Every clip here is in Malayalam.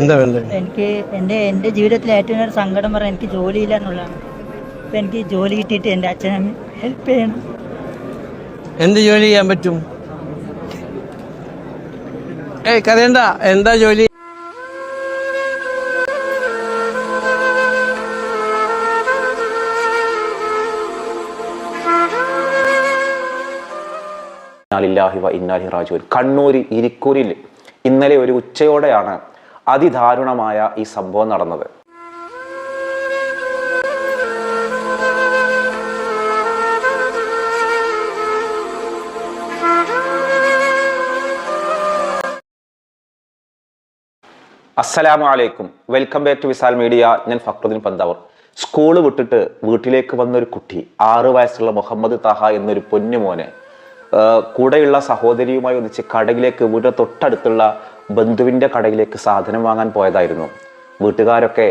എന്താ വേണ്ടത്? എനിക്ക് എന്റെ എന്റെ ജീവിതത്തിലെ ഏറ്റവും ഒരു സങ്കടം പറഞ്ഞാൽ എനിക്ക് ജോലിയില്ല എന്നുള്ളതാണ്. അപ്പം എനിക്ക് ജോലി കിട്ടിയിട്ട് എന്റെ അച്ഛനെ ഹെൽപ്പ് ചെയ്യണം. എന്ത് ജോലി ചെയ്യാൻ പറ്റും? ഏയ് കരയണ്ട എന്താ ജോലി? ഇന്നാലില്ലാഹി വ ഇന്നാലി റാജുവൻ കണ്ണൂർ ഇരിക്കൂരിൽ ഇന്നലെ ഒരു ഉച്ചയോടെയാണ് അതിദാരുണമായ ഈ സംഭവം നടന്നത്. അസ്സലാമു അലൈക്കും. Welcome back to Visal media. ഞാൻ ഫക്രുദ്ദീൻ പന്താവർ. സ്കൂൾ വിട്ടിട്ട് വീട്ടിലേക്ക് വന്നൊരു കുട്ടി ആറ് വയസ്സുള്ള മുഹമ്മദ് താഹ എന്നൊരു പൊന്നുമോനെ കൂടെയുള്ള സഹോദരിയുമായി ഒന്നിച്ച് കടയിലേക്ക് വീടിന് തൊട്ടടുത്തുള്ള ബന്ധുവിന്റെ കടയിലേക്ക് സാധനം വാങ്ങാൻ പോയതായിരുന്നു. വീട്ടുകാരൊക്കെ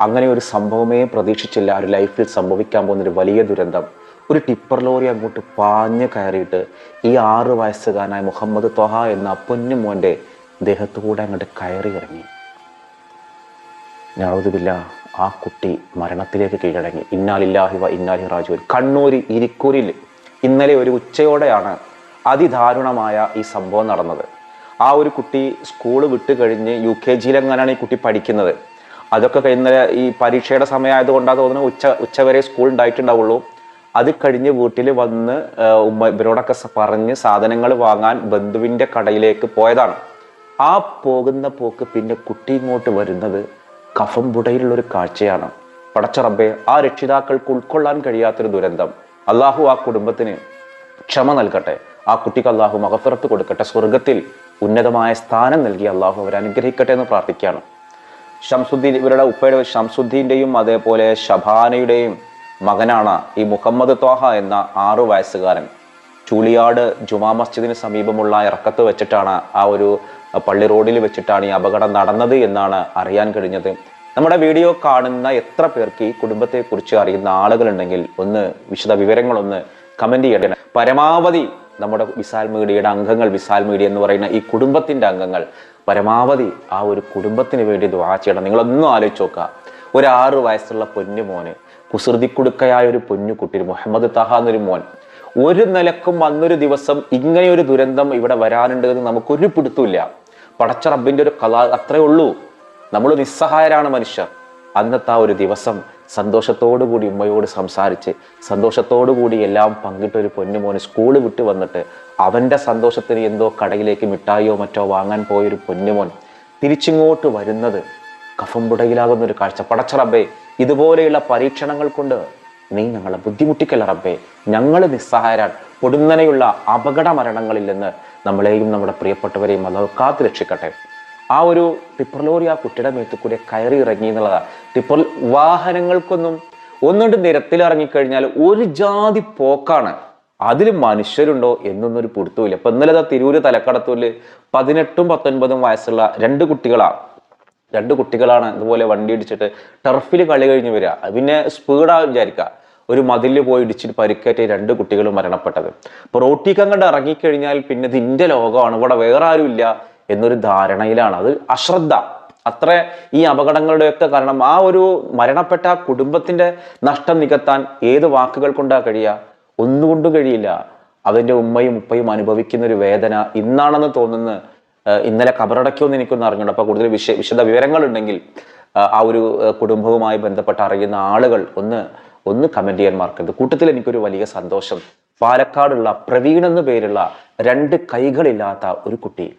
അങ്ങനെ ഒരു സംഭവമേ പ്രതീക്ഷിച്ചില്ല. ഒരു ലൈഫിൽ സംഭവിക്കാൻ പോകുന്നൊരു വലിയ ദുരന്തം. ഒരു ടിപ്പർ ലോറി അങ്ങോട്ട് പാഞ്ഞ് കയറിയിട്ട് ഈ ആറ് വയസ്സുകാരനായ മുഹമ്മദ് ത്വഹ എന്ന പൊന്നു മോന്റെ ദേഹത്തുകൂടെ അങ്ങോട്ട് കയറി ഇറങ്ങി. ഞാവുതുമില്ല ആ കുട്ടി മരണത്തിലേക്ക് കീഴടങ്ങി. ഇന്നാലില്ലാഹി വ ഇന്നാലി റാജുവിൻ കണ്ണൂരി ഇരിക്കൂരിൽ ഇന്നലെ ഒരു ഉച്ചയോടെയാണ് അതിദാരുണമായ ഈ സംഭവം നടന്നത്. ആ ഒരു കുട്ടി സ്കൂൾ വിട്ട് കഴിഞ്ഞ് യു കെ ജിയിലെങ്ങാനാണ് ഈ കുട്ടി പഠിക്കുന്നത്? അതൊക്കെ കഴിഞ്ഞ ഈ പരീക്ഷയുടെ സമയമായതുകൊണ്ടാണ് തോന്നുന്നത് ഉച്ച ഉച്ചവരെ സ്കൂൾ ഉണ്ടായിട്ടുണ്ടാവുള്ളൂ. അത് കഴിഞ്ഞ് വീട്ടിൽ വന്ന് ഉമ്മ ഇവരോടൊക്കെ പറഞ്ഞ് സാധനങ്ങൾ വാങ്ങാൻ ബന്ധുവിന്റെ കടയിലേക്ക് പോയതാണ്. ആ പോകുന്ന പോക്ക് പിന്നെ കുട്ടി ഇങ്ങോട്ട് വരുന്നത് കഫം പുടയിലുള്ള ഒരു കാഴ്ചയാണ് പടച്ചറബെ ആ രക്ഷിതാക്കൾക്ക് ഉൾക്കൊള്ളാൻ കഴിയാത്തൊരു ദുരന്തം. അള്ളാഹു ആ കുടുംബത്തിന് ക്ഷമ നൽകട്ടെ. ആ കുട്ടിക്ക് അള്ളാഹു മകഫിറത്ത് കൊടുക്കട്ടെ. സ്വർഗത്തിൽ ഉന്നതമായ സ്ഥാനം നൽകി അള്ളാഹു അവരെ അനുഗ്രഹിക്കട്ടെ എന്ന് പ്രാർത്ഥിക്കുകയാണ്. ഷംസുദ്ദീൻ ഇവരുടെ ഉപ്പയുടെ ഷംസുദ്ദീന്റെയും അതേപോലെ ഷബാനയുടെയും മകനാണ് ഈ മുഹമ്മദ് ത്വാഹ എന്ന ആറു വയസ്സുകാരൻ. ചൂളിയാട് ജുമാ മസ്ജിദിന് സമീപമുള്ള ഇറക്കത്ത് വെച്ചിട്ടാണ് ആ ഒരു പള്ളി റോഡിൽ വെച്ചിട്ടാണ് ഈ അപകടം നടന്നത് എന്നാണ് അറിയാൻ കഴിഞ്ഞത്. നമ്മുടെ വീഡിയോ കാണുന്ന എത്ര പേർക്ക് ഈ കുടുംബത്തെക്കുറിച്ച് അറിയുന്ന ആളുകളുണ്ടെങ്കിൽ ഒന്ന് വിശദ വിവരങ്ങളൊന്ന് കമന്റ് ചെയ്യണം. പരമാവധി നമ്മുടെ വിശാൽ മീഡിയയുടെ അംഗങ്ങൾ വിശാൽ മീഡിയ എന്ന് പറയുന്ന ഈ കുടുംബത്തിന്റെ അംഗങ്ങൾ പരമാവധി ആ ഒരു കുടുംബത്തിന് വേണ്ടി ദ്വാ ചെയ്യണം. നിങ്ങളൊന്നും ആലോചിച്ച് നോക്കുക. ഒരു ആറ് വയസ്സുള്ള പൊന്നു മോന് കുസൃതിക്കുടുക്കയായ ഒരു പൊന്നു കുട്ടി മുഹമ്മദ് തഹ എന്നൊരു മോൻ ഒരു നിലക്കും അന്നൊരു ദിവസം ഇങ്ങനെയൊരു ദുരന്തം ഇവിടെ വരാനുണ്ട് എന്ന് നമുക്കൊരു പിടുത്തമില്ല പടച്ച റബ്ബിന്റെ ഒരു കഥ അത്രയേ ഉള്ളൂ. നമ്മൾ നിസ്സഹായരാണ് മനുഷ്യർ. അന്നത്തെ ആ ഒരു ദിവസം സന്തോഷത്തോടു കൂടി ഉമ്മയോട് സംസാരിച്ച് സന്തോഷത്തോടു കൂടി എല്ലാം പങ്കിട്ട ഒരു പൊന്നുമോന് സ്കൂൾ വിട്ട് വന്നിട്ട് അവന്റെ സന്തോഷത്തിന് എന്തോ കടയിലേക്ക് മിഠായിയോ മറ്റോ വാങ്ങാൻ പോയൊരു പൊന്നുമോൻ തിരിച്ചിങ്ങോട്ട് വരുന്നത് കഫംപുടയിലാകുന്ന ഒരു കാഴ്ച പടച്ച റബ്ബേ ഇതുപോലെയുള്ള പരീക്ഷണങ്ങൾ കൊണ്ട് നീ ഞങ്ങളെ ബുദ്ധിമുട്ടിക്കല്ല റബ്ബേ? ഞങ്ങൾ നിസ്സഹായരാണ്. പൊടുന്നനെയുള്ള അപകട മരണങ്ങളിൽ നിന്ന് നമ്മളെയും നമ്മുടെ പ്രിയപ്പെട്ടവരെയും അല്ലാതെ കാത്തു രക്ഷിക്കട്ടെ ആ ഒരു ടിപ്പർ ലോറി ആ കുട്ടിയുടെ മേത്ത് കൂടെ കയറി ഇറങ്ങി എന്നുള്ളതാണ് ടിപ്പർ വാഹനങ്ങൾക്കൊന്നും ഒന്നുകൊണ്ട് നിരത്തിൽ ഇറങ്ങിക്കഴിഞ്ഞാൽ ഒരു ജാതി പോക്കാണ്. അതിൽ മനുഷ്യരുണ്ടോ എന്നൊന്നും ഒരു പിടുത്തമില്ല ഇപ്പൊ ഇന്നലെ തിരൂര് തലക്കടത്തൂൽ പതിനെട്ടും പത്തൊൻപതും വയസ്സുള്ള രണ്ട് കുട്ടികളാണ് രണ്ട് കുട്ടികളാണ് ഇതുപോലെ വണ്ടി ഇടിച്ചിട്ട് ടർഫിൽ കളി കഴിഞ്ഞ് വരിക പിന്നെ സ്പീഡാ വിചാരിക്കുക ഒരു മതിലിൽ പോയി ഇടിച്ചിട്ട് പരിക്കേറ്റ രണ്ട് കുട്ടികളും മരണപ്പെട്ടത്. അപ്പൊ റോട്ടിക്കങ്ങണ്ട് ഇറങ്ങിക്കഴിഞ്ഞാൽ പിന്നെ ഇതിന്റെ ലോകമാണ്. ഇവിടെ വേറെ ആരും ഇല്ല എന്നൊരു ധാരണയിലാണ്. അത് അശ്രദ്ധ. അത്ര ഈ അപകടങ്ങളുടെയൊക്കെ കാരണം ആ ഒരു മരണപ്പെട്ട കുടുംബത്തിന്റെ നഷ്ടം നികത്താൻ ഏത് വാക്കുകൾ കൊണ്ടാ കഴിയുക ഒന്നുകൊണ്ടും കഴിയില്ല. അതിന്റെ ഉമ്മയും ഉപ്പയും അനുഭവിക്കുന്ന ഒരു വേദന ഇന്നാണെന്ന് തോന്നുന്നത് ഇന്നലെ കബറടക്കിയൊന്നും എനിക്കൊന്നും അറിഞ്ഞുണ്ട് അപ്പൊ കൂടുതൽ വിശ വിശദ വിവരങ്ങൾ ഉണ്ടെങ്കിൽ ആ ഒരു കുടുംബവുമായി ബന്ധപ്പെട്ട് അറിയുന്ന ആളുകൾ ഒന്ന് ഒന്ന് കമന്റ് ചെയ്യാൻ മറക്കരുത്. കൂട്ടത്തിൽ എനിക്കൊരു വലിയ സന്തോഷം. പാലക്കാടുള്ള പ്രവീൺ എന്ന പേരുള്ള രണ്ട് കൈകളില്ലാത്ത ഒരു കുട്ടി.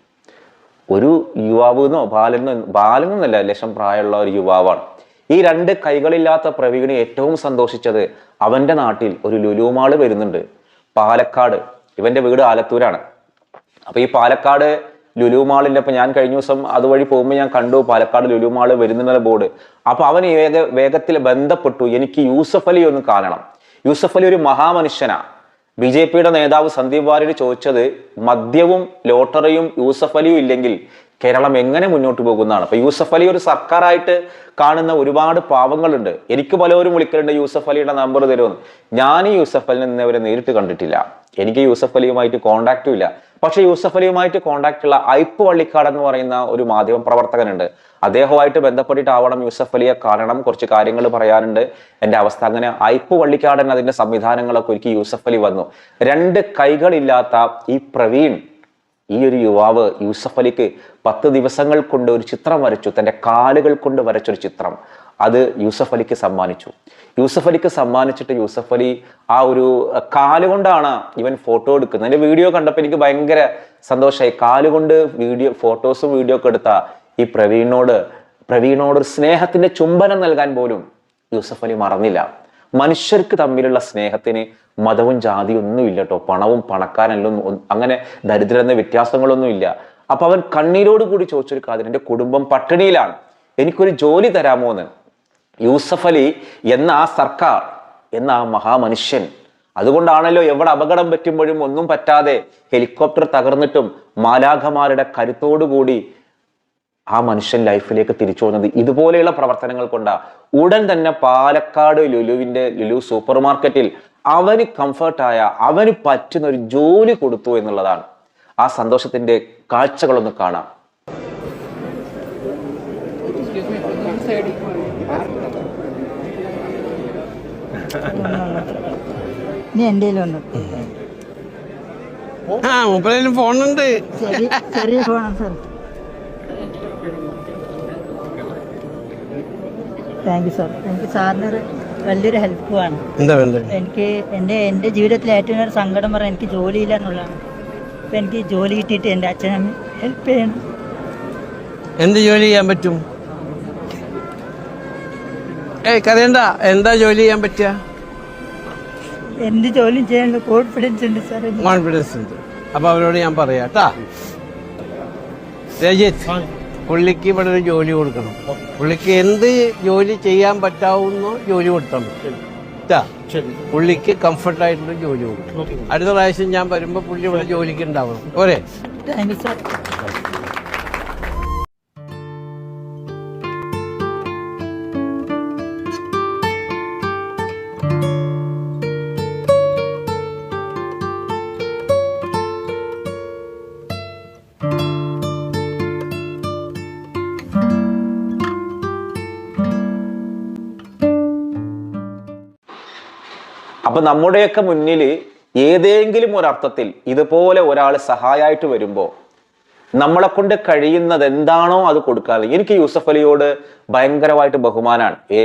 ഒരു യുവാവ് എന്നോ ബാലനോ ബാലനൊന്നല്ല ലക്ഷം പ്രായമുള്ള ഒരു യുവാവാണ്. ഈ രണ്ട് കൈകളില്ലാത്ത പ്രവീണ് ഏറ്റവും സന്തോഷിച്ചത് അവന്റെ നാട്ടിൽ ഒരു ലുലുമാൾ വരുന്നുണ്ട്. പാലക്കാട്. ഇവന്റെ വീട് ആലത്തൂരാണ്. അപ്പൊ ഈ പാലക്കാട് ലുലു മാളിന്റെ അപ്പൊ ഞാൻ കഴിഞ്ഞ ദിവസം അതുവഴി പോകുമ്പോൾ ഞാൻ കണ്ടു പാലക്കാട് ലുലു മാൾ വരുന്നുള്ള ബോർഡ്. അപ്പൊ അവൻ വേഗ വേഗത്തിൽ ബന്ധപ്പെട്ടു. എനിക്ക് യൂസഫ് അലി ഒന്ന് കാണണം. യൂസഫ് അലി ഒരു മഹാമനുഷ്യനാ. ബി ജെ പിയുടെ നേതാവ് സന്ദീപ് വാര്യർ ചോദിച്ചത് മദ്യവും ലോട്ടറിയും യൂസഫ് അലിയും ഇല്ലെങ്കിൽ കേരളം എങ്ങനെ മുന്നോട്ട് പോകുന്നതാണ് അപ്പൊ യൂസഫ് അലി ഒരു സർക്കാരായിട്ട് കാണുന്ന ഒരുപാട് പാവങ്ങളുണ്ട്. എനിക്ക് പലവരും വിളിക്കലുണ്ട് യൂസഫ് അലിയുടെ നമ്പർ തരുമെന്ന്. ഞാൻ യൂസഫ് അലിനെ ഇന്നവരെ നേരിട്ട് കണ്ടിട്ടില്ല. എനിക്ക് യൂസഫ് അലിയുമായിട്ട് കോണ്ടാക്റ്റും ഇല്ല. പക്ഷെ യൂസഫ് അലിയുമായിട്ട് കോണ്ടാക്ട് ഉള്ള ഐപ്പ് വള്ളിക്കാട് എന്ന് പറയുന്ന ഒരു മാധ്യമ പ്രവർത്തകനുണ്ട്. അദ്ദേഹവുമായിട്ട് ബന്ധപ്പെട്ടിട്ടാവണം യൂസഫ് അലിയെ കാണണം കുറച്ച് കാര്യങ്ങൾ പറയാനുണ്ട്. എന്റെ അവസ്ഥ അങ്ങനെ ഐപ്പ് വള്ളിക്കാടൻ അതിന്റെ സംവിധാനങ്ങളൊക്കെ ഒരുക്കി യൂസഫ് അലി വന്നു. രണ്ട് കൈകളില്ലാത്ത ഈ പ്രവീൺ ഈ ഒരു യുവാവ് യൂസഫ് അലിക്ക് പത്ത് ദിവസങ്ങൾ കൊണ്ട് ഒരു ചിത്രം വരച്ചു തന്റെ കാലുകൾ കൊണ്ട് വരച്ചൊരു ചിത്രം. അത് യൂസഫ് അലിക്ക് സമ്മാനിച്ചു. യൂസഫ് അലിക്ക് സമ്മാനിച്ചിട്ട് യൂസഫ് അലി ആ ഒരു കാലുകൊണ്ടാണ് ഇവൻ ഫോട്ടോ എടുക്കുന്നത്. എന്റെ വീഡിയോ കണ്ടപ്പോൾ എനിക്ക് ഭയങ്കര സന്തോഷമായി കാലുകൊണ്ട് വീഡിയോ ഫോട്ടോസും വീഡിയോ ഒക്കെ എടുത്ത ഈ പ്രവീണിനോട് പ്രവീണിനോട് ഒരു സ്നേഹത്തിന്റെ ചുംബനം നൽകാൻ പോലും യൂസഫ് അലി മറന്നില്ല. മനുഷ്യർക്ക് തമ്മിലുള്ള സ്നേഹത്തിന് മതവും ജാതിയും ഒന്നും ഇല്ല കേട്ടോ. പണവും പണക്കാരനും അങ്ങനെ ദരിദ്ര എന്ന വ്യത്യാസങ്ങളൊന്നും ഇല്ല. അപ്പൊ അവൻ കണ്ണീരോട് കൂടി ചോദിച്ചൊരു കാര്യം എന്റെ കുടുംബം പട്ടിണിയിലാണ്. എനിക്കൊരു ജോലി തരാമോ എന്ന് യൂസഫ് അലി എന്ന ആ സർക്കാർ എന്ന ആ മഹാമനുഷ്യൻ. അതുകൊണ്ടാണല്ലോ എവിടെ അപകടം പറ്റുമ്പോഴും ഒന്നും പറ്റാതെ ഹെലികോപ്റ്റർ തകർന്നിട്ടും മാലാഖമാരുടെ കരുത്തോടുകൂടി ആ മനുഷ്യൻ ലൈഫിലേക്ക് തിരിച്ചു വന്നത്. ഇതുപോലെയുള്ള പ്രവർത്തനങ്ങൾ കൊണ്ടാ. ഉടൻ തന്നെ പാലക്കാട് ലുലുവിന്റെ ലുലു സൂപ്പർ മാർക്കറ്റിൽ അവന് കംഫർട്ടായ അവന് പറ്റുന്ന ഒരു ജോലി കൊടുത്തു എന്നുള്ളതാണ്. ആ സന്തോഷത്തിന്റെ കാഴ്ചകളൊന്ന് കാണാം. ഇനി എന്റെ വന്നു ആ മൂപ്പരേലും ഫോണുണ്ട്. ചെറിയ ഫോണാണ് സാർ. താങ്ക് യു സാർ എനിക്ക് സാറിനൊരു വലിയൊരു ഹെൽപ്പുമാണ് എനിക്ക് എന്റെ എന്റെ ജീവിതത്തിൽ ഏറ്റവും ഒരു സങ്കടം പറയാൻ എനിക്ക് ജോലിയില്ല എന്നുള്ളതാണ്. അപ്പം എനിക്ക് ജോലി കിട്ടിയിട്ട് എന്റെ അച്ഛനെ ഹെൽപ്പ് ചെയ്യണം. എന്ത് ജോലി ചെയ്യാൻ പറ്റും? ഏയ് കരയണ്ട എന്താ ജോലി ചെയ്യാൻ പറ്റുക എന്ത് ജോലി ചെയ്യാനുള്ള കോൺഫിഡൻസ് ഉണ്ട് സാർ എനിക്ക്. കോൺഫിഡൻസ് ഉണ്ട്. അപ്പൊ അവരോട് ഞാൻ പറയാം കേട്ടാ? രജിത്ത് പുള്ളിക്ക് ഇവിടെ ഒരു ജോലി കൊടുക്കണം. പുള്ളിക്ക് എന്ത് ജോലി ചെയ്യാൻ പറ്റാവുന്നോ ജോലി കൊടുക്കണം. ട്ടാ. പുള്ളിക്ക് കംഫർട്ടായിട്ടുള്ള ജോലി കൊടുക്കണം. അടുത്ത പ്രാവശ്യം ഞാൻ വരുമ്പോ പുള്ളി ഇവിടെ ജോലിക്ക് ഉണ്ടാവണം. പോരെ? താങ്ക് യു സാർ അപ്പൊ നമ്മുടെയൊക്കെ മുന്നിൽ ഏതെങ്കിലും ഒരർത്ഥത്തിൽ ഇതുപോലെ ഒരാൾ സഹായമായിട്ട് വരുമ്പോൾ നമ്മളെ കൊണ്ട് കഴിയുന്നത് എന്താണോ അത് കൊടുക്കാൻ എനിക്ക് യൂസഫ് അലിയോട് ഭയങ്കരമായിട്ട് ബഹുമാനാണ്. ഏ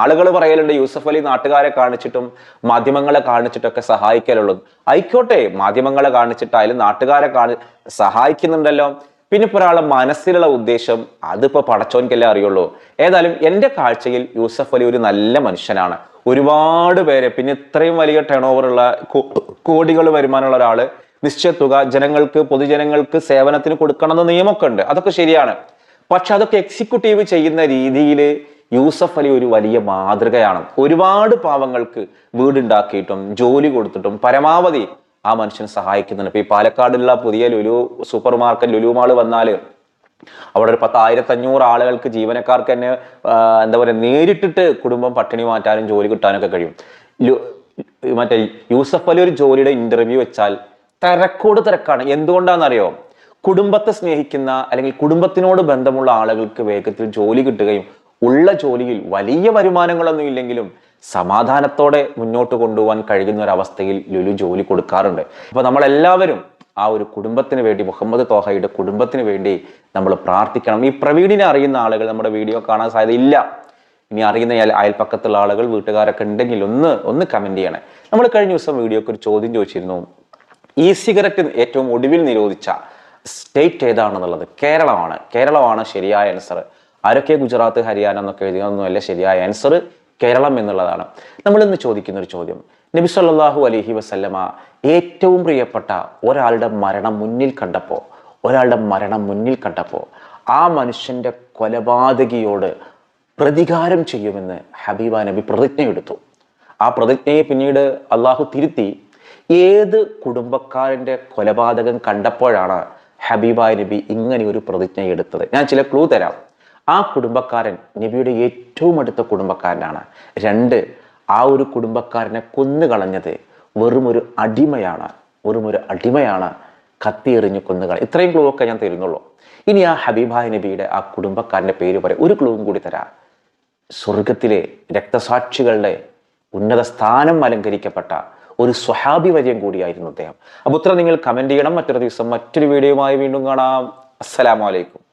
ആളുകൾ പറയലുണ്ട് യൂസഫ് അലി നാട്ടുകാരെ കാണിച്ചിട്ടും മാധ്യമങ്ങളെ കാണിച്ചിട്ടൊക്കെ സഹായിക്കലുള്ളൂ. ആയിക്കോട്ടെ മാധ്യമങ്ങളെ കാണിച്ചിട്ടായാലും നാട്ടുകാരെ കാണി സഹായിക്കുന്നുണ്ടല്ലോ. പിന്നെ ഇപ്പൊ ഒരാളെ മനസ്സിലുള്ള ഉദ്ദേശം അതിപ്പോ പടച്ചോൻകെല്ലാം അറിയുള്ളൂ. ഏതായാലും എന്റെ കാഴ്ചയിൽ യൂസഫ് അലി ഒരു നല്ല മനുഷ്യനാണ്. ഒരുപാട് പേരെ പിന്നെ ഇത്രയും വലിയ ടേൺ ഓവർ ഉള്ള കോടികൾ വരുമാനമുള്ള ഒരാൾ നിശ്ചയ തുക ജനങ്ങൾക്ക് പൊതുജനങ്ങൾക്ക് സേവനത്തിന് കൊടുക്കണമെന്ന് നിയമമൊക്കെ ഉണ്ട്. അതൊക്കെ ശരിയാണ്. പക്ഷെ അതൊക്കെ എക്സിക്യൂട്ടീവ് ചെയ്യുന്ന രീതിയിൽ യൂസഫ് അലി ഒരു വലിയ മാതൃകയാണ്. ഒരുപാട് പാവങ്ങൾക്ക് വീടുണ്ടാക്കിയിട്ടും ജോലി കൊടുത്തിട്ടും പരമാവധി ആ മനുഷ്യൻ സഹായിക്കുന്നുണ്ട്. ഇപ്പൊ ഈ പാലക്കാടുള്ള പുതിയ Lulu supermarket Lulu mall വന്നാൽ അവിടെ ഒരു പത്തായിരത്തഞ്ഞൂറ് ആളുകൾക്ക് ജീവനക്കാർക്ക് തന്നെ എന്താ പറയുക നേരിട്ടിട്ട് കുടുംബം പട്ടിണി മാറ്റാനും ജോലി കിട്ടാനൊക്കെ കഴിയും. മറ്റേ യൂസഫ് അലി ഒരു ജോലിയുടെ ഇന്റർവ്യൂ വെച്ചാൽ തിരക്കോട് തിരക്കാണ്. എന്തുകൊണ്ടാണെന്നറിയോ? കുടുംബത്തെ സ്നേഹിക്കുന്ന അല്ലെങ്കിൽ കുടുംബത്തിനോട് ബന്ധമുള്ള ആളുകൾക്ക് വേഗത്തിൽ ജോലി കിട്ടുകയും ഉള്ള ജോലിയിൽ വലിയ വരുമാനങ്ങളൊന്നും ഇല്ലെങ്കിലും സമാധാനത്തോടെ മുന്നോട്ട് കൊണ്ടുപോകാൻ കഴിയുന്ന ഒരു അവസ്ഥയിൽ ലുലു ജോലി കൊടുക്കാറുണ്ട്. അപ്പൊ നമ്മളെല്ലാവരും ആ ഒരു കുടുംബത്തിന് വേണ്ടി മുഹമ്മദ് തോഹയുടെ കുടുംബത്തിന് വേണ്ടി നമ്മൾ പ്രാർത്ഥിക്കണം. ഈ പ്രവീണിനെ അറിയുന്ന ആളുകൾ നമ്മുടെ വീഡിയോ കാണാൻ സാധ്യതയില്ല. ഇനി അറിയുന്ന അയൽ അയൽപ്പക്കത്തുള്ള ആളുകൾ വീട്ടുകാരൊക്കെ ഉണ്ടെങ്കിൽ ഒന്ന് ഒന്ന് കമന്റ് ചെയ്യണേ. നമ്മൾ കഴിഞ്ഞ ദിവസം വീഡിയോക്ക് ഒരു ചോദ്യം ചോദിച്ചിരുന്നു. ഇ സിഗരറ്റ് ഏറ്റവും ഒടുവിൽ നിരോധിച്ച സ്റ്റേറ്റ് ഏതാണെന്നുള്ളത്? കേരളമാണ്. കേരളമാണ് ശരിയായ ആൻസർ ആരൊക്കെ ഗുജറാത്ത് ഹരിയാന എന്നൊക്കെ എഴുതിയതൊന്നുമല്ല ശരിയായ ആൻസർ കേരളം എന്നുള്ളതാണ്. നമ്മൾ ഇന്ന് ചോദിക്കുന്ന ഒരു ചോദ്യം. നബി സല്ലല്ലാഹു അലൈഹി വസല്ലമ ഏറ്റവും പ്രിയപ്പെട്ട ഒരാളുടെ മരണം മുന്നിൽ കണ്ടപ്പോൾ ഒരാളുടെ മരണം മുന്നിൽ കണ്ടപ്പോൾ ആ മനുഷ്യന്റെ കൊലപാതകിയോട് പ്രതികാരം ചെയ്യുമെന്ന് ഹബീബ നബി പ്രതിജ്ഞയെടുത്തു. ആ പ്രതിജ്ഞയെ പിന്നീട് അള്ളാഹു തിരുത്തി ഏത് കുടുംബക്കാരന്റെ കൊലപാതകം കണ്ടപ്പോഴാണ് ഹബീബ നബി ഇങ്ങനെ ഒരു പ്രതിജ്ഞ എടുത്തത് ഞാൻ ചില ക്ലൂ തരാം. ആ കുടുംബക്കാരൻ നബിയുടെ ഏറ്റവും അടുത്ത കുടുംബക്കാരനാണ്. രണ്ട് ആ ഒരു കുടുംബക്കാരനെ കൊന്നുകളഞ്ഞത് വെറും ഒരു അടിമയാണ് വെറും ഒരു അടിമയാണ് കത്തി എറിഞ്ഞ് കൊന്നുകള ഇത്രയും ക്ലൂ ഒക്കെ ഞാൻ തരുന്നുള്ളൂ. ഇനി ആ ഹബീബായ് നബിയുടെ ആ കുടുംബക്കാരന്റെ പേര് പറയും. ഒരു ക്ലൂവും കൂടി തരാം. സ്വർഗത്തിലെ രക്തസാക്ഷികളുടെ ഉന്നത സ്ഥാനം അലങ്കരിക്കപ്പെട്ട ഒരു സ്വഹാബി വര്യം കൂടിയായിരുന്നു അദ്ദേഹം. അപ്പോൾ ഉത്തരം നിങ്ങൾ കമന്റ് ചെയ്യണം. മറ്റൊരു ദിവസം മറ്റൊരു വീഡിയോയുമായി വീണ്ടും കാണാം. അസ്സലാമലൈക്കും